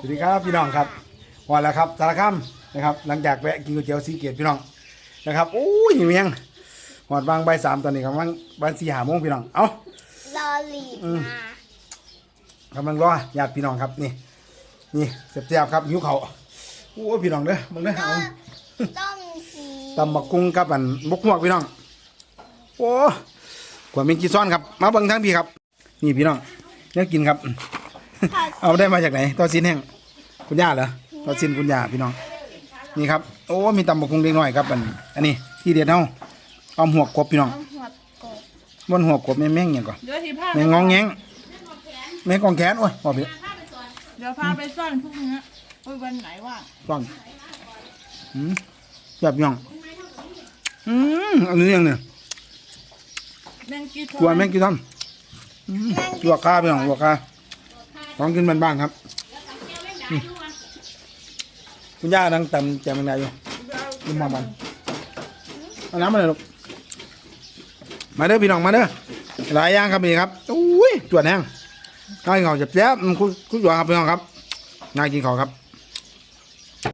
สวัสดีครับพี่น้องครับวันแล้วครับสารคามนะครับ หลังจากแวะกินก๋วยเตี๋ยวซีเกียรติพี่น้องนะครับโอ้ยหิวยังหอดวางใบายสามตอนนี้กำลังใบายสี่หาโมงพี่น้องเอ้ารอลีดมากำลังรอญาติพี่น้องครับนี่ นี่เสียบๆครับหิวเขาวโอ้ยพี่น้องเด้อมึงเด้อเอาต้องสีตำบักกุ้งกับอันบกหวกพี่น้องโอ้กว่ามีกี่ซ้อนครับ มาเบิ่งทั้งพี่ครับ นี่พี่น้องเนี่ยกินครับ เอาได้มาจากไหนตอซินแห้งคุณย่าเหรอตอซินคุณย่าพี่น้อง นี่ครับ โอ้มีตำบักคุงเล็กน้อยครับอันอันนี้ที่เด็ดเฮาเอาหัวกบพี่น้องต้องหัวกบบนหัวกบแม่งแม่งหยังก่อนเดี๋ยวที่พาแม่งงองแงงแม่งกองแขนโอ้ยบอกพี่เดี๋ยวพาไปซ่อนพวกนี้โอ้ยวันไหนว่างต้องอืมแบบพี่น้องอืมอันนี้ยังเนี่ยแมงกีกลัวแม่งกี่ทำอืมลวกข้าพี่น้องลวกข้า ลองกินบ้านๆครับ คุณย่าดังตำแจมแมงดาอยู่กินมาบันเอาน้ำมาเลยลูกมาเด้อพี่น้องมาเด้อหลายอย่างครับนี่ครับอุ้ยจวดแห้งข้าวเหงาเจ็บแจ๊บคุณคุณจวนครับพี่น้องครับน่ายกินขอครับ